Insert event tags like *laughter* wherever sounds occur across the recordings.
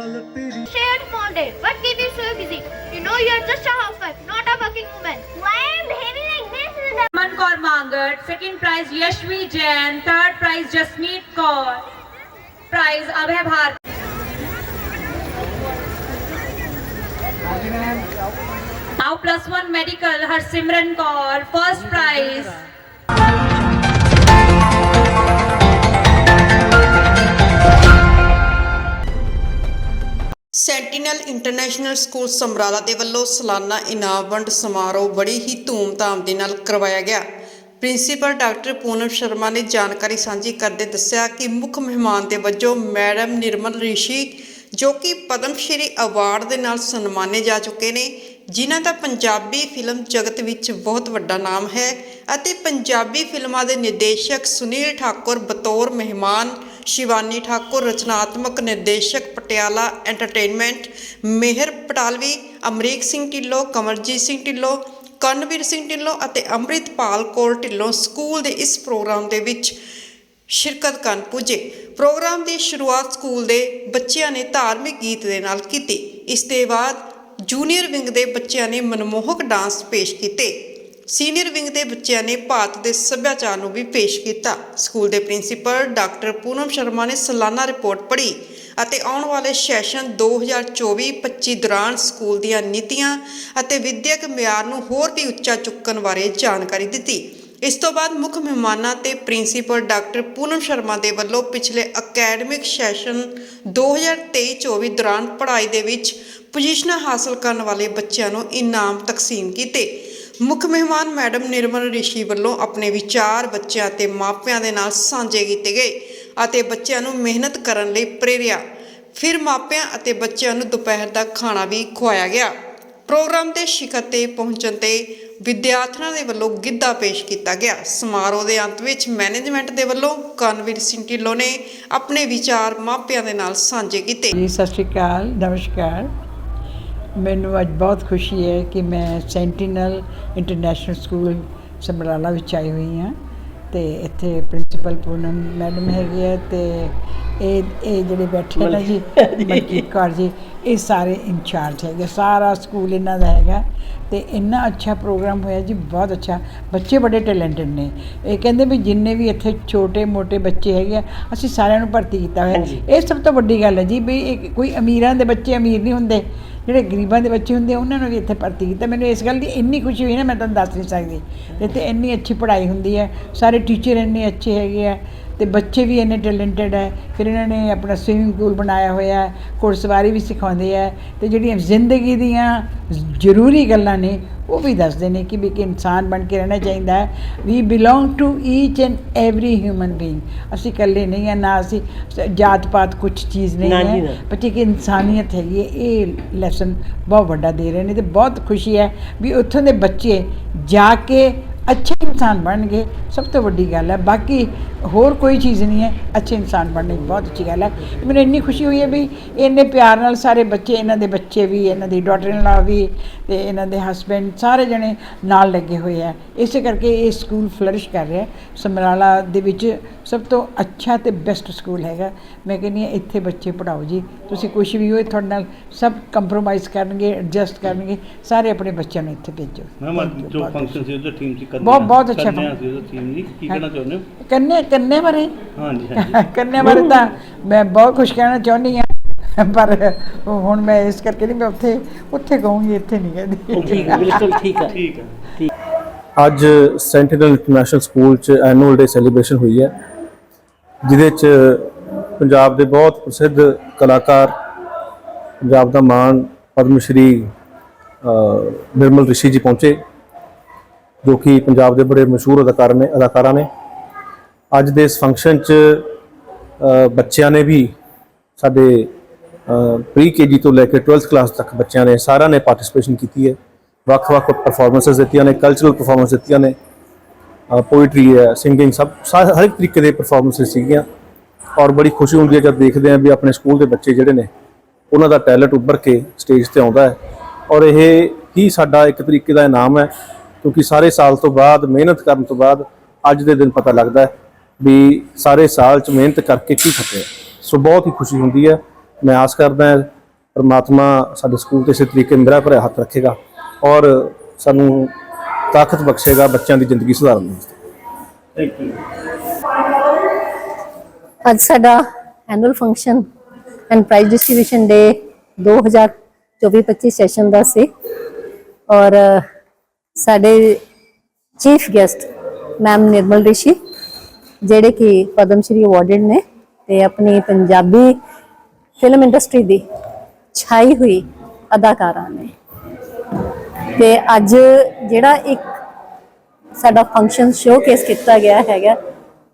shared Monday. What keep you so busy? You know you're just a housewife, not a working woman. Why I'm behaving like this is Aman Kaur Mangat, second prize Yashvi Jain, third prize Jasmeet Kaur, prize Abhay Bharti. Now plus one medical Harsimran Kaur, first prize. Sentinel International school Samrala ਦੇ ਵੱਲੋਂ ਸਾਲਾਨਾ ਇਨਾਮ ਵੰਡ ਸਮਾਰੋਹ ਬੜੀ ਹੀ ਧੂਮਧਾਮ ਦੇ ਨਾਲ ਕਰਵਾਇਆ ਗਿਆ। ਪ੍ਰਿੰਸੀਪਲ ਡਾਕਟਰ ਪੂਨਮ ਸ਼ਰਮਾ ਨੇ ਜਾਣਕਾਰੀ ਸਾਂਝੀ ਕਰਦੇ ਦੱਸਿਆ ਕਿ ਮੁੱਖ ਮਹਿਮਾਨ ਦੇ ਵਜੋਂ ਮੈਡਮ ਨਿਰਮਲ ਰਿਸ਼ੀ, ਜੋ ਕਿ ਪਦਮ ਸ਼੍ਰੀ ਅਵਾਰਡ ਦੇ ਨਾਲ ਸਨਮਾਨੇ ਜਾ ਚੁੱਕੇ ਨੇ, ਜਿਨ੍ਹਾਂ ਦਾ ਪੰਜਾਬੀ ਫਿਲਮ ਜਗਤ ਵਿੱਚ ਬਹੁਤ ਵੱਡਾ ਨਾਮ ਹੈ ਅਤੇ ਪੰਜਾਬੀ ਫਿਲਮਾਂ ਦੇ ਨਿਰਦੇਸ਼ਕ ਸੁਨੀਲ ਠਾਕੁਰ ਬਤੌਰ ਮਹਿਮਾਨ ਸ਼ਿਵਾਨੀ ਠਾਕੁਰ, ਰਚਨਾਤਮਕ ਨਿਰਦੇਸ਼ਕ ਪਟਿਆਲਾ ਐਂਟਰਟੇਨਮੈਂਟ ਮਿਹਰ ਪਟਾਲਵੀ, ਅਮਰੀਕ ਸਿੰਘ ਢਿੱਲੋਂ, ਕਮਰਜੀਤ ਸਿੰਘ ਢਿੱਲੋਂ, ਕਰਨਵੀਰ ਸਿੰਘ ਢਿੱਲੋਂ ਅਤੇ ਅੰਮ੍ਰਿਤਪਾਲ ਕੌਰ ਢਿੱਲੋਂ ਸਕੂਲ ਦੇ ਇਸ ਪ੍ਰੋਗਰਾਮ ਦੇ ਵਿੱਚ ਸ਼ਿਰਕਤ ਕਰਨ ਪੁੱਜੇ। ਪ੍ਰੋਗਰਾਮ ਦੀ ਸ਼ੁਰੂਆਤ ਸਕੂਲ ਦੇ ਬੱਚਿਆਂ ਨੇ ਧਾਰਮਿਕ ਗੀਤ ਦੇ ਨਾਲ ਕੀਤੀ। ਇਸ ਦੇ ਬਾਅਦ ਜੂਨੀਅਰ ਵਿੰਗ ਦੇ ਬੱਚਿਆਂ ਨੇ ਮਨਮੋਹਕ ਡਾਂਸ ਪੇਸ਼ ਕੀਤੇ। ਸੀਨੀਅਰ ਵਿੰਗ ਦੇ ਬੱਚਿਆਂ ਨੇ ਭਾਰਤ ਦੇ ਸੱਭਿਆਚਾਰ ਨੂੰ ਵੀ ਪੇਸ਼ ਕੀਤਾ। ਸਕੂਲ ਦੇ ਪ੍ਰਿੰਸੀਪਲ ਡਾਕਟਰ ਪੂਨਮ ਸ਼ਰਮਾ ਨੇ ਸਾਲਾਨਾ ਰਿਪੋਰਟ ਪੜ੍ਹੀ ਅਤੇ ਆਉਣ ਵਾਲੇ ਸੈਸ਼ਨ 2024-25 ਦੌਰਾਨ ਸਕੂਲ ਦੀਆਂ ਨੀਤੀਆਂ ਅਤੇ ਵਿਦਿਅਕ ਮਿਆਰ ਨੂੰ ਹੋਰ ਵੀ ਉੱਚਾ ਚੁੱਕਣ ਬਾਰੇ ਜਾਣਕਾਰੀ ਦਿੱਤੀ। ਇਸ ਤੋਂ ਬਾਅਦ ਮੁੱਖ ਮਹਿਮਾਨਾਂ ਤੇ ਪ੍ਰਿੰਸੀਪਲ ਡਾਕਟਰ ਪੂਨਮ ਸ਼ਰਮਾ ਦੇ ਵੱਲੋਂ ਪਿਛਲੇ ਅਕੈਡਮਿਕ ਸੈਸ਼ਨ 2023-24 ਦੌਰਾਨ ਪੜ੍ਹਾਈ ਦੇ ਵਿੱਚ ਪੋਜੀਸ਼ਨਾਂ ਹਾਸਲ ਕਰਨ ਵਾਲੇ ਬੱਚਿਆਂ ਨੂੰ ਇਨਾਮ ਤਕਸੀਮ ਕੀਤੇ। ਮੁੱਖ ਮਹਿਮਾਨ ਮੈਡਮ ਨਿਰਮਲ ਰਿਸ਼ੀ ਵੱਲੋਂ ਆਪਣੇ ਵਿਚਾਰ ਬੱਚਿਆਂ ਤੇ ਮਾਪਿਆਂ ਦੇ ਨਾਲ ਸਾਂਝੇ ਕੀਤੇ ਗਏ ਅਤੇ ਬੱਚਿਆਂ ਨੂੰ ਮਿਹਨਤ ਕਰਨ ਲਈ ਪ੍ਰੇਰਿਆ। ਫਿਰ ਮਾਪਿਆਂ ਅਤੇ ਬੱਚਿਆਂ ਨੂੰ ਦੁਪਹਿਰ ਦਾ ਖਾਣਾ ਵੀ ਖਵਾਇਆ ਗਿਆ। ਪ੍ਰੋਗਰਾਮ ਦੇ ਸ਼ਿਖਰ ਤੇ ਪਹੁੰਚਣ ਤੇ ਵਿਦਿਆਰਥੀਆਂ ਦੇ ਵੱਲੋਂ ਗਿੱਧਾ ਪੇਸ਼ ਕੀਤਾ ਗਿਆ। ਸਮਾਰੋਹ ਦੇ ਅੰਤ ਵਿੱਚ ਮੈਨੇਜਮੈਂਟ ਦੇ ਵੱਲੋਂ ਕਨਵੀਰ ਸਿੰਘ ਢਿੱਲੋਂ ਨੇ ਆਪਣੇ ਵਿਚਾਰ ਮਾਪਿਆਂ ਦੇ ਨਾਲ ਸਾਂਝੇ ਕੀਤੇ। ਜੀ, ਸਤਿ ਸ਼੍ਰੀ ਅਕਾਲ, ਨਮਸਕਾਰ। ਮੈਨੂੰ ਅੱਜ ਬਹੁਤ ਖੁਸ਼ੀ ਹੈ ਕਿ ਮੈਂ ਸੈਂਟੀਨਲ ਇੰਟਰਨੈਸ਼ਨਲ ਸਕੂਲ ਸਮਰਾਲਾ ਵਿੱਚ ਆਈ ਹੋਈ ਹਾਂ ਤੇ ਇੱਥੇ ਪ੍ਰਿੰਸੀਪਲ ਪੂਨਮ ਮੈਡਮ ਹੈਗੇ ਆ ਤੇ ਇਹ ਇਹ ਜਿਹੜੇ ਬੈਠੇ ਨੇ ਜੀ ਮਲਕੀਤ ਕੌਰ ਜੀ। ਇਹ ਸਾਰੇ ਇੰਚਾਰਜ ਹੈਗੇ ਸਾਰਾ ਸਕੂਲ ਇਹਨਾਂ ਦਾ ਹੈਗਾ ਤੇ ਇੰਨਾ ਅੱਛਾ ਪ੍ਰੋਗਰਾਮ ਹੋਇਆ ਜੀ ਬਹੁਤ ਅੱਛਾ। ਬੱਚੇ ਬੜੇ ਟੈਲੈਂਟਡ ਨੇ। ਇਹ ਕਹਿੰਦੇ ਵੀ ਜਿੰਨੇ ਵੀ ਇੱਥੇ ਛੋਟੇ ਮੋਟੇ ਬੱਚੇ ਹੈਗੇ ਆ ਅਸੀਂ ਸਾਰਿਆਂ ਨੂੰ ਭਰਤੀ ਕੀਤਾ ਹੋਇਆ। ਇਹ ਸਭ ਤੋਂ ਵੱਡੀ ਗੱਲ ਹੈ ਜੀ ਵੀ ਕੋਈ ਅਮੀਰਾਂ ਦੇ ਬੱਚੇ ਅਮੀਰ ਨਹੀਂ ਹੁੰਦੇ। ਜਿਹੜੇ ਗਰੀਬਾਂ ਦੇ ਬੱਚੇ ਹੁੰਦੇ ਆ, ਉਹਨਾਂ ਨੂੰ ਵੀ ਇੱਥੇ ਭਰਤੀ ਕੀਤਾ। ਮੈਨੂੰ ਇਸ ਗੱਲ ਦੀ ਇੰਨੀ ਖੁਸ਼ੀ ਹੋਈ ਨਾ ਮੈਂ ਤੁਹਾਨੂੰ ਦੱਸ ਨਹੀਂ ਸਕਦੀ। ਇੱਥੇ ਇੰਨੀ ਅੱਛੀ ਪੜ੍ਹਾਈ ਹੁੰਦੀ ਹੈ ਸਾਰੇ ਟੀਚਰ ਇੰਨੇ ਅੱਛੇ ਹੈਗੇ ਆ ਤੇ ਬੱਚੇ ਵੀ ਇੰਨੇ ਟੈਲੈਂਟਡ ਹੈ ਫਿਰ ਇਹਨਾਂ ਨੇ ਆਪਣਾ ਸਵਿਮਿੰਗ ਪੂਲ ਬਣਾਇਆ ਹੋਇਆ ਹੈ ਘੋੜਸਵਾਰੀ ਵੀ ਸਿਖਾਉਂਦੇ ਆ ਤੇ ਜਿਹੜੀਆਂ ਜ਼ਿੰਦਗੀ ਦੀਆਂ ਜ਼ਰੂਰੀ ਗੱਲਾਂ ਨੇ ਉਹ ਵੀ ਦੱਸਦੇ ਨੇ ਕਿ ਵੀ ਇੱਕ ਇਨਸਾਨ ਬਣ ਕੇ ਰਹਿਣਾ ਚਾਹੀਦਾ ਹੈ। We belong to each and every human being ਅਸੀਂ ਇਕੱਲੇ ਨਹੀਂ ਆ ਨਾ ਅਸੀਂ ਜਾਤ ਪਾਤ ਕੁਝ ਚੀਜ਼ ਨਹੀਂ ਹੈ। ਪਰ ਇੱਕ ਇਨਸਾਨੀਅਤ ਹੈਗੀ ਹੈ ਇਹ ਲੈਸਨ ਬਹੁਤ ਵੱਡਾ ਦੇ ਰਹੇ ਨੇ ਤੇ ਬਹੁਤ ਖੁਸ਼ੀ ਹੈ ਵੀ ਉੱਥੋਂ ਦੇ ਬੱਚੇ ਜਾ ਕੇ ਅੱਛੇ ਇਨਸਾਨ ਬਣਨਗੇ ਸਭ ਤੋਂ ਵੱਡੀ ਗੱਲ ਹੈ। ਬਾਕੀ ਹੋਰ ਕੋਈ ਚੀਜ਼ ਨਹੀਂ ਹੈ। ਅੱਛੇ ਇਨਸਾਨ ਬਣਨੇ ਬਹੁਤ ਅੱਛੀ ਗੱਲ ਹੈ। ਮੈਨੂੰ ਇੰਨੀ ਖੁਸ਼ੀ ਹੋਈ ਹੈ ਵੀ ਇੰਨੇ ਪਿਆਰ ਨਾਲ ਸਾਰੇ ਬੱਚੇ ਇਹਨਾਂ ਦੇ ਬੱਚੇ ਵੀ ਇਹਨਾਂ ਦੀ ਡਾਟਰ ਇਨ ਲਾ ਵੀ ਤੇ ਇਹਨਾਂ ਦੇ ਹਸਬੈਂਡ ਸਾਰੇ ਜਣੇ ਨਾਲ ਲੱਗੇ ਹੋਏ ਆ ਇਸੇ ਕਰਕੇ ਇਹ ਸਕੂਲ ਫਲਰਿਸ਼ ਕਰ ਰਿਹਾ। ਸਮਰਾਲਾ ਦੇ ਵਿੱਚ ਸਭ ਤੋਂ ਅੱਛਾ ਤੇ ਬੈਸਟ ਸਕੂਲ ਹੈਗਾ। ਮੈਂ ਕਹਿੰਦੀ ਹਾਂ ਇੱਥੇ ਬੱਚੇ ਪੜਾਓ ਜੀ। ਤੁਸੀਂ ਕੁਝ ਵੀ ਹੋਏ ਤੁਹਾਡੇ ਨਾਲ ਸਭ ਕੰਪਰੋਮਾਈਜ਼ ਕਰਨਗੇ ਐਡਜਸਟ ਕਰਨਗੇ। ਸਾਰੇ ਆਪਣੇ ਬੱਚਿਆਂ ਨੂੰ ਇੱਥੇ ਭੇਜੋ। ਮੈਮ ਜੋ ਫੰਕਸ਼ਨ ਸੀ ਉਹਦਾ ਟੀਮ ਸੀ ਕੰਨਿਆ ਬਹੁਤ- ਬਹੁਤ ਅੱਛਾ ਕੰਨਿਆ function। ਸੀ ਉਹਦਾ ਟੀਮ ਜੀ ਕੀ ਕਹਿਣਾ ਚਾਹੁੰਦੇ ਹੋ? ਕੰਨੇ ਕੰਨੇ ਬਾਰੇ? ਹਾਂਜੀ ਹਾਂਜੀ। *laughs* ਕੰਨੇ ਬਾਰੇ ਤਾਂ ਮੈਂ ਬਹੁਤ ਕੁਝ ਕਹਿਣਾ ਚਾਹੁੰਦੀ ਹਾਂ ਪਰ ਹੁਣ ਮੈਂ ਇਸ ਕਰਕੇ ਨਹੀਂ ਮੈਂ ਉੱਥੇ ਉੱਥੇ ਕਹੂੰਗੀ ਇੱਥੇ ਨਹੀਂ ਕਹਿੰਦੀ। ਬਿਲਕੁਲ ਠੀਕ ਹੈ। ਠੀਕ ਹੈ। ਅੱਜ ਸੈਂਟੀਨਲ ਇੰਟਰਨੈਸ਼ਨਲ ਸਕੂਲ ਚ ਐਨੂਅਲ ਡੇ ਸੈਲੀਬ੍ਰੇਸ਼ਨ ਹੋਈ ਹੈ ਜਿਹਦੇ ਚ ਪੰਜਾਬ ਦੇ ਬਹੁਤ ਪ੍ਰਸਿੱਧ ਕਲਾਕਾਰ ਪੰਜਾਬ ਦਾ ਮਾਣ ਪਦਮ ਸ਼੍ਰੀ ਨਿਰਮਲ ਰਿਸ਼ੀ ਜੀ ਪਹੁੰਚੇ ਜੋ ਕਿ ਪੰਜਾਬ ਦੇ ਬੜੇ ਮਸ਼ਹੂਰ ਅਦਾਕਾਰ ਨੇ ਅਦਾਕਾਰਾਂ ਨੇ। ਅੱਜ ਦੇ ਇਸ ਫੰਕਸ਼ਨ ਚ ਬੱਚਿਆਂ ਨੇ ਵੀ ਸਾਡੇ ਪ੍ਰੀ ਕੇਜੀ ਤੋਂ ਲੈ ਕੇ 12th ਕਲਾਸ ਤੱਕ ਬੱਚਿਆਂ ਨੇ ਸਾਰਿਆਂ ਨੇ ਪਾਰਟਿਸਿਪੇਸ਼ਨ ਕੀਤੀ ਹੈ। ਵੱਖ-ਵੱਖ ਪਰਫਾਰਮੈਂਸਸ ਦਿੱਤੀਆਂ ਨੇ ਕਲਚਰਲ ਪਰਫਾਰਮੈਂਸ ਦਿੱਤੀਆਂ ਨੇ ਪੋਇਟਰੀ ਹੈ ਸਿੰਗਿੰਗ ਸਭ, ਸਾ- ਹਰ ਇੱਕ ਤਰੀਕੇ ਦੇ ਪਰਫਾਰਮੈਂਸਸ ਸੀਗੀਆਂ। ਔਰ ਬੜੀ ਖੁਸ਼ੀ ਹੁੰਦੀ ਹੈ ਜਦ ਦੇਖਦੇ ਹਾਂ ਵੀ ਆਪਣੇ ਸਕੂਲ ਦੇ ਬੱਚੇ ਜਿਹੜੇ ਨੇ, ਉਹਨਾਂ ਦਾ ਟੈਲੈਂਟ ਉੱਭਰ ਕੇ ਸਟੇਜ ਤੇ ਆਉਂਦਾ ਹੈ। ਔਰ ਇਹ ਹੀ ਸਾਡਾ ਇੱਕ ਤਰੀਕੇ ਦਾ ਇਨਾਮ ਹੈ, ਕਿਉਂਕਿ ਸਾਰੇ ਸਾਲ ਤੋਂ ਬਾਅਦ, ਮਿਹਨਤ ਕਰਨ ਤੋਂ ਬਾਅਦ ਅੱਜ ਦੇ ਦਿਨ ਪਤਾ ਲੱਗਦਾ ਹੈ ਵੀ ਸਾਰੇ ਸਾਲ ਚ ਮਿਹਨਤ ਕਰਕੇ ਕੀ ਖੱਟਿਆ। ਸੋ ਬਹੁਤ ਹੀ ਖੁਸ਼ੀ ਹੁੰਦੀ ਹੈ। ਮੈਂ ਆਸ ਕਰਦਾ ਹਾਂ ਪਰਮਾਤਮਾ ਸਾਡੇ ਸਕੂਲ ਤੇ ਇਸੇ ਤਰੀਕੇ ਨਿਗਰਾ ਭਰਿਆ ਹੱਥ ਰੱਖੇਗਾ ਔਰ ਸਾਨੂੰ ਤਾਕਤ ਬਖਸ਼ੇਗਾ ਬੱਚਿਆਂ ਦੀ ਜ਼ਿੰਦਗੀ ਸੁਧਾਰਨ ਦੀ ਥੈਂਕ ਯੂ ਅੱਜ ਸਾਡਾ annual function and prize distribution day 2024-25 session ਦਾ ਸੀ ਔਰ ਸਾਡੇ chief guest ma'am Nirmal Rishi ਜਿਹੜੇ ਕਿ ਪਦਮ ਸ਼੍ਰੀ ਅਵਾਰਡਡ ਨੇ ਤੇ ਆਪਣੀ ਪੰਜਾਬੀ ਫਿਲਮ ਇੰਡਸਟਰੀ ਦੀ ਛਾਈ ਹੋਈ ਅਦਾਕਾਰਾ ਨੇ। ਤੇ ਅੱਜ ਜਿਹੜਾ ਇੱਕ ਸਾਡਾ ਫੰਕਸ਼ਨ ਸ਼ੋਕੇਸ ਕੀਤਾ ਗਿਆ ਹੈਗਾ,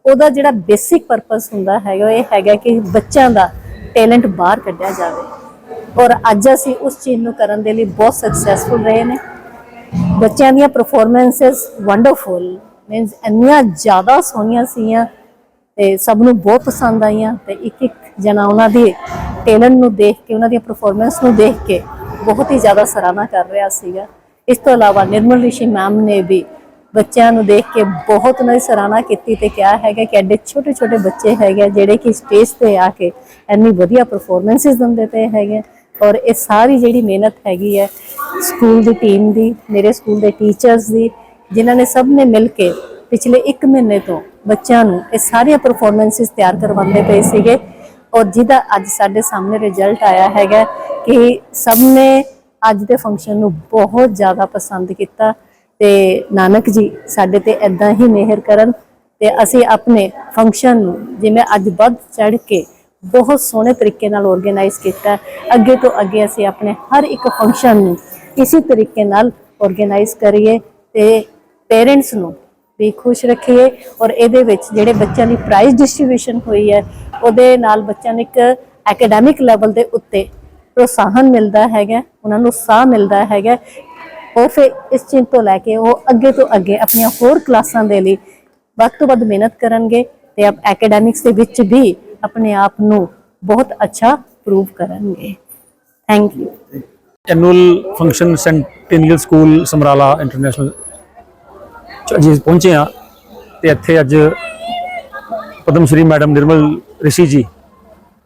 ਉਹਦਾ ਜਿਹੜਾ ਬੇਸਿਕ ਪਰਪਸ ਹੁੰਦਾ ਹੈਗਾ ਇਹ ਹੈਗਾ ਕਿ ਬੱਚਿਆਂ ਦਾ ਟੈਲੈਂਟ ਬਾਹਰ ਕੱਢਿਆ ਜਾਵੇ। ਔਰ ਅੱਜ ਅਸੀਂ ਉਸ ਚੀਜ਼ ਨੂੰ ਕਰਨ ਦੇ ਲਈ ਬਹੁਤ ਸਕਸੈਸਫੁਲ ਰਹੇ ਨੇ। ਬੱਚਿਆਂ ਦੀਆਂ ਪਰਫਾਰਮੈਂਸਸ ਵੰਡਰਫੁਲ ਮੀਨਸ ਇੰਨੀਆਂ ਜ਼ਿਆਦਾ ਸੋਹਣੀਆਂ ਸੀਗੀਆਂ ਤੇ ਸਭ ਨੂੰ ਬਹੁਤ ਪਸੰਦ ਆਈਆਂ ਤੇ ਇੱਕ ਇੱਕ ਜਣਾ ਉਹਨਾਂ ਦੀ ਟੈਲੈਂਟ ਨੂੰ ਦੇਖ ਕੇ, ਉਹਨਾਂ ਦੀਆਂ ਪਰਫਾਰਮੈਂਸ ਨੂੰ ਦੇਖ ਕੇ ਬਹੁਤ ਹੀ ਜ਼ਿਆਦਾ ਸਰਾਹਨਾ ਕਰ ਰਿਹਾ ਸੀਗਾ। ਇਸ ਤੋਂ ਇਲਾਵਾ ਨਿਰਮਲ ਰਿਸ਼ੀ ਮੈਮ ਨੇ ਵੀ ਬੱਚਿਆਂ ਨੂੰ ਦੇਖ ਕੇ ਬਹੁਤ ਉਹਨਾਂ ਦੀ ਸਰਾਹਨਾ ਕੀਤੀ ਤੇ ਕਿਹਾ ਹੈਗਾ ਕਿ ਐਡੇ ਛੋਟੇ ਛੋਟੇ ਬੱਚੇ ਹੈਗੇ ਆ ਜਿਹੜੇ ਕਿ ਸਟੇਜ ਤੇ ਆ ਕੇ ਇੰਨੀ ਵਧੀਆ ਪਰਫਾਰਮੈਂਸਿਸ ਦਿੰਦੇ ਪਏ ਹੈਗੇ ਔਰ ਇਹ ਸਾਰੀ ਜਿਹੜੀ ਮਿਹਨਤ ਹੈਗੀ ਹੈ ਸਕੂਲ ਦੀ ਟੀਮ ਦੀ, ਮੇਰੇ ਸਕੂਲ ਦੇ ਟੀਚਰਸ ਦੀ ਜਿਨ੍ਹਾਂ ਨੇ ਸਭ ਨੇ ਮਿਲ ਕੇ ਪਿਛਲੇ 1 ਮਹੀਨੇ ਤੋਂ ਬੱਚਿਆਂ ਨੂੰ ਇਹ ਸਾਰੀਆਂ ਪਰਫਾਰਮੈਂਸਿਸ ਤਿਆਰ ਕਰਵਾਉਂਦੇ ਪਏ ਸੀਗੇ। ਔਰ ਜਿਹਦਾ ਅੱਜ ਸਾਡੇ ਸਾਹਮਣੇ ਰਿਜ਼ਲਟ ਆਇਆ ਹੈਗਾ ਕਿ ਸਭ ਨੇ ਅੱਜ ਦੇ ਫੰਕਸ਼ਨ ਨੂੰ ਬਹੁਤ ਜ਼ਿਆਦਾ ਪਸੰਦ ਕੀਤਾ ਤੇ ਨਾਨਕ ਜੀ ਸਾਡੇ ਤੇ ਇਦਾਂ ਹੀ ਮਿਹਰ ਕਰਨ ਤੇ ਅਸੀਂ ਆਪਣੇ ਫੰਕਸ਼ਨ ਨੂੰ ਜਿਵੇਂ ਅੱਜ ਵੱਧ ਚੜ ਕੇ ਬਹੁਤ ਸੋਹਣੇ ਤਰੀਕੇ ਨਾਲ ਆਰਗੇਨਾਈਜ਼ ਕੀਤਾ। ਅੱਗੇ ਤੋਂ ਅੱਗੇ ਅਸੀਂ ਆਪਣੇ ਹਰ ਇੱਕ ਫੰਕਸ਼ਨ ਨੂੰ ਇਸੇ ਤਰੀਕੇ ਨਾਲ ਆਰਗੇਨਾਈਜ਼ ਕਰੀਏ ਤੇ ਪੇਰੈਂਟਸ ਨੂੰ ਵੀ ਖੁਸ਼ ਰੱਖੀਏ ਔਰ ਇਹਦੇ ਵਿੱਚ ਜਿਹੜੇ ਬੱਚਿਆਂ ਦੀ ਪ੍ਰਾਈਜ਼ ਡਿਸਟ੍ਰੀਬਿਊਸ਼ਨ ਹੋਈ ਹੈ, ਉਹਦੇ ਨਾਲ ਬੱਚਿਆਂ ਨੂੰ ਇੱਕ ਐਕੈਡੈਮਿਕ ਲੈਵਲ ਦੇ ਉੱਤੇ ਪ੍ਰੋਤਸਾਹਨ ਮਿਲਦਾ ਹੈਗਾ, ਉਹਨਾਂ ਨੂੰ ਸਾਹ ਮਿਲਦਾ ਹੈਗਾ। ਉਹ ਫਿਰ ਇਸ ਚੀਜ਼ ਤੋਂ ਲੈ ਕੇ ਉਹ ਅੱਗੇ ਤੋਂ ਅੱਗੇ ਆਪਣੀਆਂ ਹੋਰ ਕਲਾਸਾਂ ਦੇ ਲਈ ਵੱਧ ਤੋਂ ਵੱਧ ਮਿਹਨਤ ਕਰਨਗੇ ਤੇ ਆਪ ਐਕੈਡੈਮਿਕਸ ਦੇ ਵਿੱਚ ਵੀ ਆਪਣੇ ਆਪ ਨੂੰ ਬਹੁਤ ਅੱਛਾ ਪ੍ਰੂਵ ਕਰਨਗੇ। Thank you annual function Sentinel school Samrala International ਚ ਪਹੁੰਚੇ ਆ ਤੇ ਇੱਥੇ ਅੱਜ ਪਦਮ ਸ਼੍ਰੀ ਮੈਡਮ ਨਿਰਮਲ ਰਿਸ਼ੀ ਜੀ,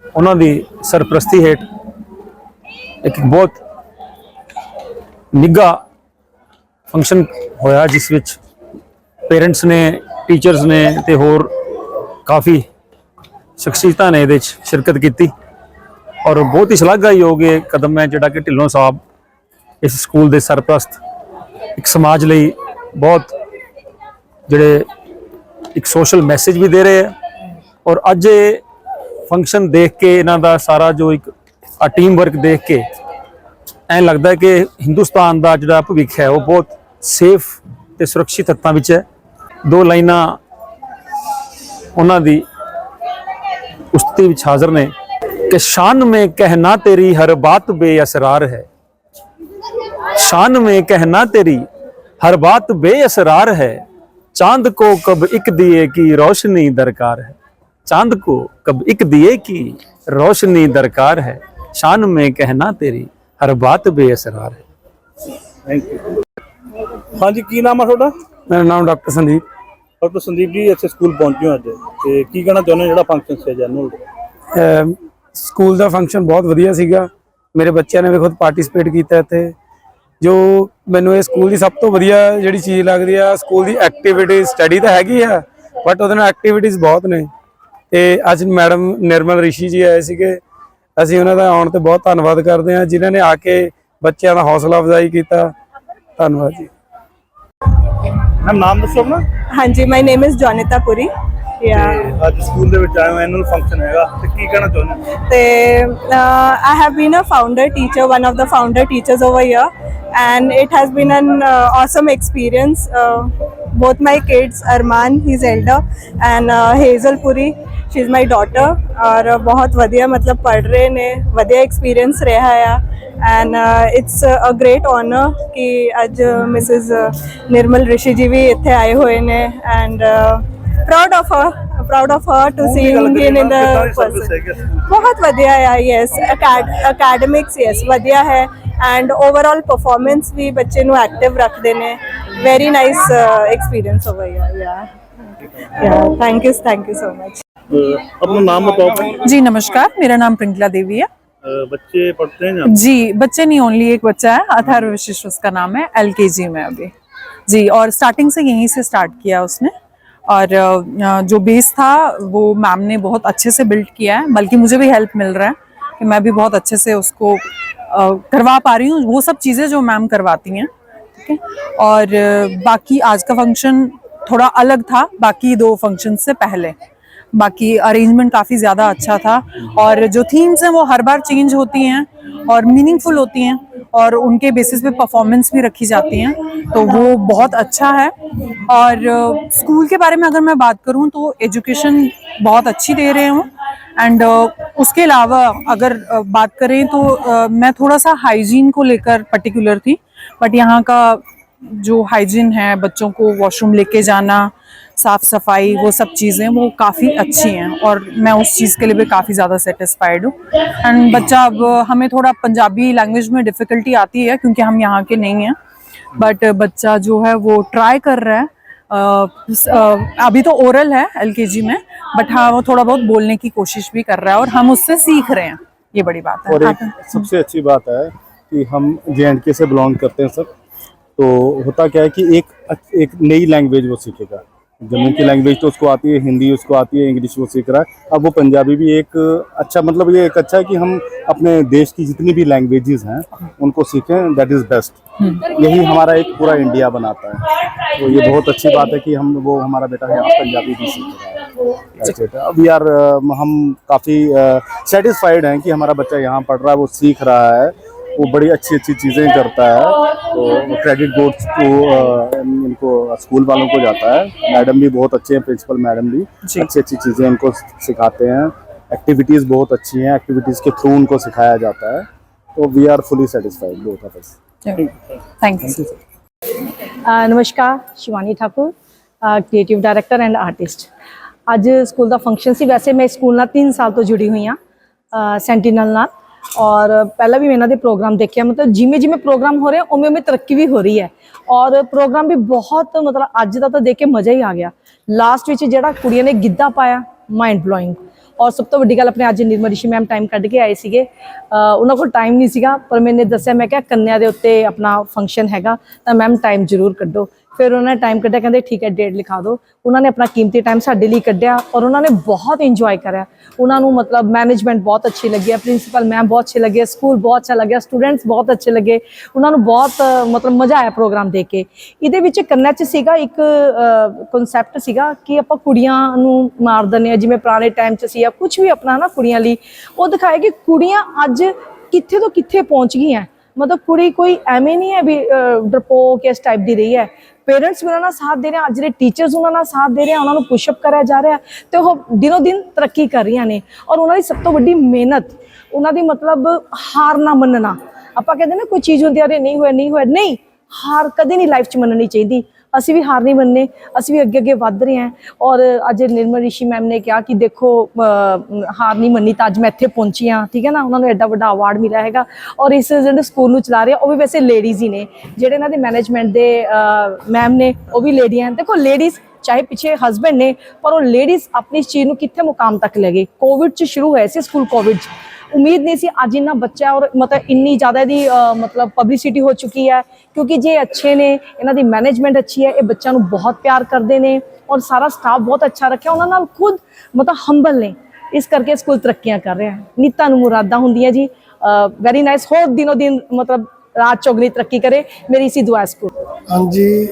ਉਹਨਾਂ ਦੀ ਸਰਪ੍ਰਸਤੀ ਹੇਠ ਇੱਕ ਬਹੁਤ ਨਿੱਘਾ ਫੰਕਸ਼ਨ ਹੋਇਆ, ਜਿਸ ਵਿੱਚ ਪੇਰੈਂਟਸ ਨੇ ਟੀਚਰਸ ਨੇ ਤੇ ਹੋਰ ਕਾਫੀ ਸ਼ਖਸੀਅਤਾਂ ਨੇ ਇਹਦੇ ਵਿੱਚ ਸ਼ਿਰਕਤ ਕੀਤੀ ਔਰ ਬਹੁਤ ਹੀ ਸ਼ਲਾਘਾਯੋਗ ਇਹ ਕਦਮ ਹੈ ਜਿਹੜਾ ਕਿ ਢਿੱਲੋਂ ਸਾਹਿਬ ਇਸ ਸਕੂਲ ਦੇ ਸਰਪ੍ਰਸਤ ਇੱਕ ਸਮਾਜ ਲਈ ਬਹੁਤ ਜਿਹੜੇ ਇੱਕ ਸੋਸ਼ਲ ਮੈਸੇਜ ਵੀ ਦੇ ਰਹੇ ਆ। ਔਰ ਅੱਜ ਇਹ ਫੰਕਸ਼ਨ ਦੇਖ ਕੇ ਇਹਨਾਂ ਦਾ ਸਾਰਾ ਜੋ ਇੱਕ ਆ ਟੀਮ ਵਰਕ ਦੇਖ ਕੇ ਐ ਲੱਗਦਾ ਕਿ ਹਿੰਦੁਸਤਾਨ ਦਾ ਜਿਹੜਾ ਭਵਿੱਖ ਹੈ, ਉਹ ਬਹੁਤ ਸੇਫ ਤੇ ਸੁਰੱਖਿਅਤ ਹੱਥਾਂ ਵਿੱਚ ਹੈ। ਦੋ ਲਾਈਨਾਂ ਉਹਨਾਂ ਦੀ ਉਸਤੀ ਵਿੱਚ ਹਾਜ਼ਰ ਨੇ ਕਿ ਸ਼ਾਨ ਮੇ ਕਹਿਣਾ ਤੇਰੀ ਹਰ ਬਾਤ ਬੇਅਸਰਾਰ ਹੈ। ਸ਼ਾਨ ਮੇ ਕਹਿਣਾ ਤੇਰੀ ਹਰ ਬਾਤ ਬੇਅਸਰਾਰ ਹੈ। चांद को कब एक दिए की रोशनी दरकार है चांद को कब एक दिए की रोशनी दरकार है शान में कहना तेरी हर बात बेअसरार है ਥੈਂਕ ਯੂ ਹਾਂਜੀ ਕੀ ਨਾਮ ਆ ਤੁਹਾਡਾ मेरा नाम डॉक्टर संदीप ਡਾਕਟਰ ਸੰਦੀਪ ਜੀ ਇੱਥੇ ਸਕੂਲ ਪਹੁੰਚੇ ਹੋ ਅੱਜ ਤੇ ਕੀ ਕਹਿਣਾ ਚਾਹੁੰਦੇ ਹੋ ਜਿਹੜਾ ਫੰਕਸ਼ਨ ਸੀ ਜਨਰਲ ਅਮ ਸਕੂਲ ਦਾ ਫੰਕਸ਼ਨ ਬਹੁਤ ਵਧੀਆ ਸੀਗਾ ਮੇਰੇ ਬੱਚਿਆਂ ਨੇ ਵੀ ਖੁਦ ਪਾਰਟਿਸਿਪੇਟ ਕੀਤਾ ਇੱਥੇ ਜੋ ਮੈਨੂੰ ਇਹ ਸਕੂਲ ਦੀ ਸਭ ਤੋਂ ਵਧੀਆ ਜਿਹੜੀ ਚੀਜ਼ ਲੱਗਦੀ ਆ ਸਕੂਲ ਦੀ ਐਕਟੀਵਿਟੀ ਸਟੱਡੀ ਤਾਂ ਹੈਗੀ ਆ ਬਟ ਉਹਦੇ ਨਾਲ ਐਕਟੀਵਿਟੀਜ਼ ਬਹੁਤ ਨੇ। ਤੇ ਅੱਜ ਮੈਡਮ ਨਿਰਮਲ ਰਿਸ਼ੀ ਜੀ ਆਏ ਸੀਗੇ। ਅਸੀਂ ਉਹਨਾਂ ਦਾ ਆਉਣ ਤੇ ਬਹੁਤ ਧੰਨਵਾਦ ਕਰਦੇ ਹਾਂ ਜਿਨ੍ਹਾਂ ਨੇ ਆ ਕੇ ਬੱਚਿਆਂ ਦਾ ਹੌਸਲਾ ਅਫਜ਼ਾਈ ਕੀਤਾ। ਧੰਨਵਾਦ ਜੀ। ਨਾਮ ਦੱਸੋ ਆਪਣਾ? ਹਾਂਜੀ ਮਾਈ ਨੇਮ ਇਜ਼ ਜੋਨਿਤਾ ਪੁਰੀ। ਯਾ ਤੇ ਅੱਜ ਸਕੂਲ ਦੇ ਵਿੱਚ ਆਏ ਹੋ ਐਨੂਅਲ ਫੰਕਸ਼ਨ ਹੈਗਾ ਤੇ ਕੀ ਕਹਿਣਾ ਚਾਹੁੰਦੇ ਹੋ ਤੇ I have been a founder teacher, one of the founder teachers over here, and it has been an uh, awesome experience. Uh, both my kids, Arman, he's elder, and uh, Hazel Puri, she's my daughter. और बहुत ਵਧੀਆ ਮਤਲਬ ਪੜ ਰਹੇ ਨੇ ਵਧੀਆ experience ਰਿਹਾ ਆ and it's a great honour ਕਿ ਅੱਜ ਮਿਸਿਸ ਨਿਰਮਲ ਰਿਸ਼ੀ ਜੀ ਵੀ ਇੱਥੇ ਆਏ ਹੋਏ ਨੇ and proud of her proud of her to see Indian in बहुत बढ़िया है यस एकेडमिक्स यस बढ़िया है. एंड ओवरऑल परफॉर्मेंस भी बच्चे नु एक्टिव रख देने वेरी नाइस एक्सपीरियंस ओवर या thank you thank you so much अपना नाम बताओ। जी नमस्कार मेरा नाम प्रिंकला देवी है। uh, बच्चे पढ़ते हैं ना जी बच्चे नहीं ओनली एक बच्चा है अथर्व विशिष्ट उसका नाम है एलकेजी में अभी। जी और स्टार्टिंग से यहीं से स्टार्ट किया उसने। और जो बेस था, वो मैम ने बहुत अच्छे से बिल्ड किया है, बल्कि मुझे भी हेल्प मिल रहा है कि मैं भी बहुत अच्छे से उसको करवा पा रही हूँ। वो सब चीज़ें जो मैम करवाती हैं, ठीक है? और, बाकी आज का फ़ंक्शन थोड़ा अलग था, बाकी दो फ़ंक्शन से पहले। बाकी अरेंजमेंट काफ़ी ज़्यादा अच्छा था। और जो थीम्स हैं, वो हर बार चेंज होती हैं और मीनिंगफुल होती हैं। और उनके बेसिस पे परफॉर्मेंस भी रखी जाती हैं तो वो बहुत अच्छा है। और स्कूल के बारे में अगर मैं बात करूँ तो एजुकेशन बहुत अच्छी दे रहे हूँ। एंड उसके अलावा अगर अ, बात करें तो मैं थोड़ा सा हाइजीन को लेकर पर्टिकुलर थी बट यहाँ का जो हाइजीन है बच्चों को वॉशरूम लेके जाना साफ़ सफ़ाई वो सब चीज़ें वो काफ़ी अच्छी हैं और मैं उस चीज़ के लिए भी काफ़ी ज़्यादा सेटिस्फाइड हूँ। एंड बच्चा अब हमें थोड़ा पंजाबी लैंग्वेज में डिफ़िकल्टी आती है क्योंकि हम यहाँ के नहीं हैं। बट बच्चा जो है वो ट्राई कर रहा है। अभी तो ओरल है एलकेजी में बट हाँ वो थोड़ा बहुत बोलने की कोशिश भी कर रहा है और हम उससे सीख रहे हैं। ये बड़ी बात है। और हाँ, एक सबसे अच्छी बात है कि हम जे एंड के से बिलोंग करते हैं सर तो होता क्या है कि एक एक नई लैंग्वेज वो सीखेगा। जम्मू की लैंग्वेज तो उसको आती है, हिंदी उसको आती है इंग्लिश वो सीख रहा है। अब वो पंजाबी भी एक अच्छा मतलब ये एक अच्छा है कि हम अपने देश की जितनी भी लैंग्वेजेस हैं, उनको सीखें दैट इज़ बेस्ट यही हमारा एक पूरा इंडिया बनाता है। तो ये बहुत अच्छी बात है कि हम वो हमारा बेटा यहाँ पंजाबी भी सीख रहा है। वी आर हम काफ़ी सेटिस्फाइड हैं कि हमारा बच्चा यहाँ पढ़ रहा है, वो सीख रहा है। वो बड़ी अच्छी अच्छी चीज़ें करता है तो क्रेडिट गोड्स टू इनको स्कूल वालों को जाता है मैडम भी बहुत अच्छे हैं प्रिंसिपल मैडम भी जी। अच्छी अच्छी चीज़ें उनको सिखाते हैं एक्टिविटीज़ बहुत अच्छी हैं एक्टिविटीज़ के थ्रू उनको सिखाया जाता है तो we are fully satisfied both of us thank you ਅ, ਨਮਸਕਾਰ Shivani Thakur creative director and artist ਅੱਜ ਸਕੂਲ ਦਾ ਫੰਕਸ਼ਨ ਸੀ ਵੈਸੇ ਮੈਂ ਸਕੂਲ ਨਾਲ 3 ਸਾਲ ਤੋਂ ਜੁੜੀ ਹੋਈ ਹਾਂ ਸੈਂਟੀਨਲ ਨਾਲ ਔਰ ਪਹਿਲਾਂ ਵੀ ਮੈਂ ਇਹਨਾਂ ਦੇ ਪ੍ਰੋਗਰਾਮ ਦੇਖਿਆ ਮਤਲਬ ਜਿਵੇਂ ਜਿਵੇਂ ਪ੍ਰੋਗਰਾਮ ਹੋ ਰਹੇ, ਉਵੇਂ ਉਵੇਂ ਤਰੱਕੀ ਵੀ ਹੋ ਰਹੀ ਹੈ। ਔਰ ਪ੍ਰੋਗਰਾਮ ਵੀ ਬਹੁਤ, ਮਤਲਬ ਅੱਜ ਦਾ ਤਾਂ ਦੇਖ ਕੇ ਮਜ਼ਾ ਹੀ ਆ ਗਿਆ। ਲਾਸਟ ਵਿੱਚ ਜਿਹੜਾ ਕੁੜੀਆਂ ਨੇ ਗਿੱਧਾ ਪਾਇਆ ਮਾਈਂਡ ਬਲੋਇੰਗ ਔਰ ਸਭ ਤੋਂ ਵੱਡੀ ਗੱਲ ਆਪਣੇ ਅੱਜ ਨਿਰਮਲ ਰਿਸ਼ੀ ਮੈਮ ਟਾਈਮ ਕੱਢ ਕੇ ਆਏ ਸੀਗੇ। ਉਹਨਾਂ ਕੋਲ ਟਾਈਮ ਨਹੀਂ ਸੀਗਾ, ਪਰ ਮੈਨੇ ਦੱਸਿਆ, ਮੈਂ ਕਿਹਾ ਕੰਨਿਆ ਦੇ ਉੱਤੇ ਆਪਣਾ ਫੰਕਸ਼ਨ ਹੈਗਾ, ਤਾਂ ਮੈਮ ਟਾਈਮ ਜ਼ਰੂਰ ਕੱਢੋ। ਫਿਰ ਉਹਨਾਂ ਨੇ ਟਾਈਮ ਕੱਢਿਆ, ਕਹਿੰਦੇ ਠੀਕ ਹੈ ਡੇਟ ਲਿਖਾ ਦਿਓ। ਉਹਨਾਂ ਨੇ ਆਪਣਾ ਕੀਮਤੀ ਟਾਈਮ ਸਾਡੇ ਲਈ ਕੱਢਿਆ ਔਰ ਉਹਨਾਂ ਨੇ ਬਹੁਤ ਇੰਜੋਏ ਕਰਿਆ। ਉਹਨਾਂ ਨੂੰ ਮਤਲਬ ਮੈਨੇਜਮੈਂਟ ਬਹੁਤ ਅੱਛੀ ਲੱਗੀ ਪ੍ਰਿੰਸੀਪਲ ਮੈਮ ਬਹੁਤ ਅੱਛੇ ਲੱਗੇ ਸਕੂਲ ਬਹੁਤ ਅੱਛਾ ਲੱਗਿਆ ਸਟੂਡੈਂਟਸ ਬਹੁਤ ਅੱਛੇ ਲੱਗੇ। ਉਹਨਾਂ ਨੂੰ ਬਹੁਤ, ਮਤਲਬ ਮਜ਼ਾ ਆਇਆ ਪ੍ਰੋਗਰਾਮ ਦੇਖ ਕੇ। ਇਹਦੇ ਵਿੱਚ ਕੰਨਾਂ ਚ ਸੀਗਾ ਇੱਕ ਕਨਸੈਪਟ ਸੀਗਾ ਕਿ ਆਪਾਂ ਕੁੜੀਆਂ ਨੂੰ ਮਾਰ ਦਿੰਦੇ ਆ ਜਿਵੇਂ ਪੁਰਾਣੇ ਟਾਈਮ ਚ ਸੀ ਆ ਕੁਝ ਵੀ ਆਪਣਾ ਨਾ ਕੁੜੀਆਂ ਲਈ। ਉਹ ਦਿਖਾਇਆ ਕਿ ਕੁੜੀਆਂ ਅੱਜ ਕਿੱਥੇ ਤੋਂ ਕਿੱਥੇ ਪਹੁੰਚ ਗਈਆਂ। ਮਤਲਬ ਕੁੜੀ ਕੋਈ ਐਵੇਂ ਨਹੀਂ ਹੈ ਵੀ ਡਰਪੋਕ ਇਸ ਟਾਈਪ ਦੀ ਰਹੀ ਹੈ। ਪੇਰੈਂਟਸ ਵੀ ਉਹਨਾਂ ਨਾਲ ਸਾਥ ਦੇ ਰਹੇ ਆ ਅੱਜ ਦੇ ਟੀਚਰਸ ਉਹਨਾਂ ਨਾਲ ਸਾਥ ਦੇ ਰਹੇ ਆ, ਉਹਨਾਂ ਨੂੰ ਪੁਸ਼ਅਪ ਕਰਿਆ ਜਾ ਰਿਹਾ ਤੇ ਉਹ ਦਿਨੋ ਦਿਨ ਤਰੱਕੀ ਕਰ ਰਹੀਆਂ ਨੇ। ਔਰ ਉਹਨਾਂ ਦੀ ਸਭ ਤੋਂ ਵੱਡੀ ਮਿਹਨਤ, ਉਹਨਾਂ ਦੀ ਮਤਲਬ ਹਾਰ ਨਾ ਮੰਨਣਾ। ਆਪਾਂ ਕਹਿੰਦੇ ਨਾ ਕੋਈ ਚੀਜ਼ ਹੁੰਦੀ ਆ, ਅਰੇ ਨਹੀਂ ਹੋਇਆ ਨਹੀਂ ਹੋਇਆ, ਨਹੀਂ, ਹਾਰ ਕਦੇ ਨਹੀਂ ਲਾਈਫ 'ਚ ਮੰਨਣੀ ਚਾਹੀਦੀ। ਅਸੀਂ ਵੀ ਹਾਰ ਨਹੀਂ ਮੰਨੇ, ਅਸੀਂ ਵੀ ਅੱਗੇ ਅੱਗੇ ਵੱਧ ਰਹੇ ਹਾਂ। ਔਰ ਅੱਜ ਨਿਰਮਲ ਰਿਸ਼ੀ ਮੈਮ ਨੇ ਕਿਹਾ ਕਿ ਦੇਖੋ ਹਾਰ ਨਹੀਂ ਮੰਨੀ ਤਾਂ ਅੱਜ ਮੈਂ ਇੱਥੇ ਪਹੁੰਚੀ ਹਾਂ, ਠੀਕ ਹੈ ਨਾ? ਉਹਨਾਂ ਨੂੰ ਐਡਾ ਵੱਡਾ ਅਵਾਰਡ ਮਿਲਿਆ ਹੈਗਾ। ਔਰ ਇਸ ਜਿਹੜੇ ਸਕੂਲ ਨੂੰ ਚਲਾ ਰਹੇ ਉਹ ਵੀ ਵੈਸੇ ਲੇਡੀਜ਼ ਹੀ ਨੇ। ਜਿਹੜੇ ਇਹਨਾਂ ਦੇ ਮੈਨੇਜਮੈਂਟ ਦੇ ਮੈਮ ਨੇ, ਉਹ ਵੀ ਲੇਡੀਆਂ ਹਨ। ਦੇਖੋ ਲੇਡੀਜ਼ ਚਾਹੇ ਪਿੱਛੇ ਹਸਬੰਡ ਨੇ, ਪਰ ਉਹ ਲੇਡੀਜ਼ ਆਪਣੀ ਇਸ ਚੀਜ਼ ਨੂੰ ਕਿੱਥੇ ਮੁਕਾਮ ਤੱਕ ਲੈ ਗਏ? ਕੋਵਿਡ ਚ ਸ਼ੁਰੂ ਹੋਇਆ ਸੀ ਸਕੂਲ ਕੋਵਿਡ ਚ। ਉਮੀਦ ਨਹੀਂ ਸੀ ਅੱਜ ਇੰਨਾ ਬੱਚਾ ਔਰ ਮਤਲਬ ਇੰਨੀ ਜ਼ਿਆਦਾ ਇਹਦੀ ਮਤਲਬ ਪਬਲਿਸਿਟੀ ਹੋ ਚੁੱਕੀ ਹੈ ਕਿਉਂਕਿ ਜੇ ਅੱਛੇ ਨੇ ਇਹਨਾਂ ਦੀ ਮੈਨੇਜਮੈਂਟ ਅੱਛੀ ਹੈ ਇਹ ਬੱਚਿਆਂ ਨੂੰ ਬਹੁਤ ਪਿਆਰ ਕਰਦੇ ਨੇ ਔਰ ਸਾਰਾ ਸਟਾਫ ਬਹੁਤ ਅੱਛਾ ਰੱਖਿਆ ਉਹਨਾਂ ਨਾਲ ਖੁਦ ਮਤਲਬ ਹੰਬਲ ਨੇ ਇਸ ਕਰਕੇ ਸਕੂਲ ਤਰੱਕੀਆਂ ਕਰ ਰਿਹਾ ਹੈ ਨੀਤਾਂ ਨੂੰ ਮੁਰਾਦਾਂ ਹੁੰਦੀਆਂ ਜੀ ਵੈਰੀ ਨਾਈਸ ਹੋਰ ਦਿਨੋ ਦਿਨ ਮਤਲਬ ਰਾਤ ਚੌਗਨੀ ਤਰੱਕੀ ਕਰੇ ਮੇਰੀ ਇਸੀ ਦੁਆ ਸਕੂਲ ਹਾਂਜੀ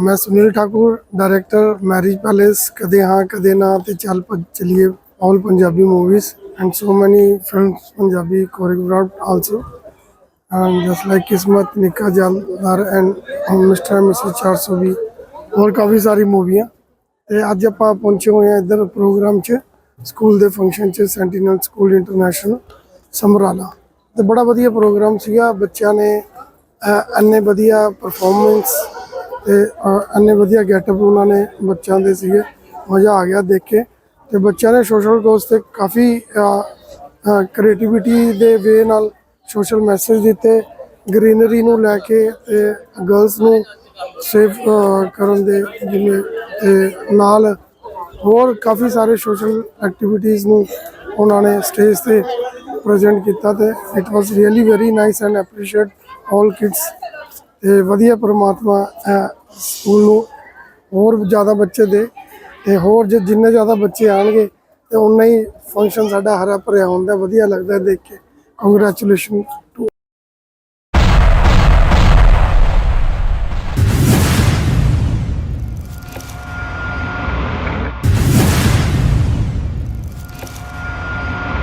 ਮੈਂ Sunil Thakur director marriage palace ਕਦੇ ਹਾਂ ਕਦੇ ਨਾ ਤੇ ਚੱਲ ਭੱਜ ਚਲੀਏ all Punjabi movies and so many films Punjabi choreographed also and just like Kismat Nikka Zaildar and Mr and Mrs 420 ਹੋਰ ਕਾਫੀ ਸਾਰੀ ਮੂਵੀਆਂ ਤੇ ਅੱਜ ਆਪਾਂ ਪਹੁੰਚੇ ਹੋਏ ਹਾਂ ਇੱਧਰ ਪ੍ਰੋਗਰਾਮ 'ਚ ਸਕੂਲ ਦੇ ਫੰਕਸ਼ਨ 'ਚ ਸੈਂਟੀਨਲ ਸਕੂਲ ਇੰਟਰਨੈਸ਼ਨਲ ਸਮਰਾਲਾ ਤੇ ਬੜਾ ਵਧੀਆ ਪ੍ਰੋਗਰਾਮ ਸੀਗਾ ਬੱਚਿਆਂ ਨੇ ਅਹ, ਇੰਨੇ ਵਧੀਆ ਪਰਫਾਰਮੈਂਸ ਤੇ ਅਹ, ਇੰਨੇ ਵਧੀਆ ਗੈਟਅਪ ਉਹਨਾਂ ਨੇ ਬੱਚਿਆਂ ਦੇ ਸੀਗੇ ਮਜ਼ਾ ਆ ਗਿਆ ਦੇਖ ਕੇ ਤੇ ਬੱਚਿਆਂ ਨੇ ਸੋਸ਼ਲ ਕੋਜ਼ ਤੇ ਕਾਫੀ ਕ੍ਰੀਏਟੀਵਿਟੀ ਦੇ ਵੇ ਨਾਲ ਸੋਸ਼ਲ ਮੈਸੇਜ ਦਿੱਤੇ ਗ੍ਰੀਨਰੀ ਨੂੰ ਲੈ ਕੇ ਤੇ ਗਰਲਸ ਨੂੰ ਸੇਫ ਕਰਨ ਦੇ ਜਿਵੇਂ ਤੇ ਨਾਲ ਹੋਰ ਕਾਫੀ ਸਾਰੇ ਸੋਸ਼ਲ ਐਕਟੀਵਿਟੀਜ਼ ਨੂੰ ਉਹਨਾਂ ਨੇ ਸਟੇਜ ਤੇ ਪ੍ਰੈਜ਼ੈਂਟ ਕੀਤਾ ਤੇ it was really very nice and appreciate all kids ਤੇ ਵਧੀਆ ਪਰਮਾਤਮਾ ਇਹ ਸਕੂਲ ਨੂੰ ਹੋਰ ਜ਼ਿਆਦਾ ਬੱਚੇ ਦੇ ਤੇ ਹੋਰ ਜੇ ਜਿੰਨੇ ਜ਼ਿਆਦਾ ਬੱਚੇ ਆਣਗੇ ਤੇ ਉਨਾ ਹੀ ਫੰਕਸ਼ਨ ਸਾਡਾ ਹਰਾ ਭਰਿਆ ਹੁੰਦਾ, ਵਧੀਆ ਲੱਗਦਾ ਦੇਖ ਕੇ। ਕੰਗ੍ਰੈਚੁਲੇਸ਼ਨ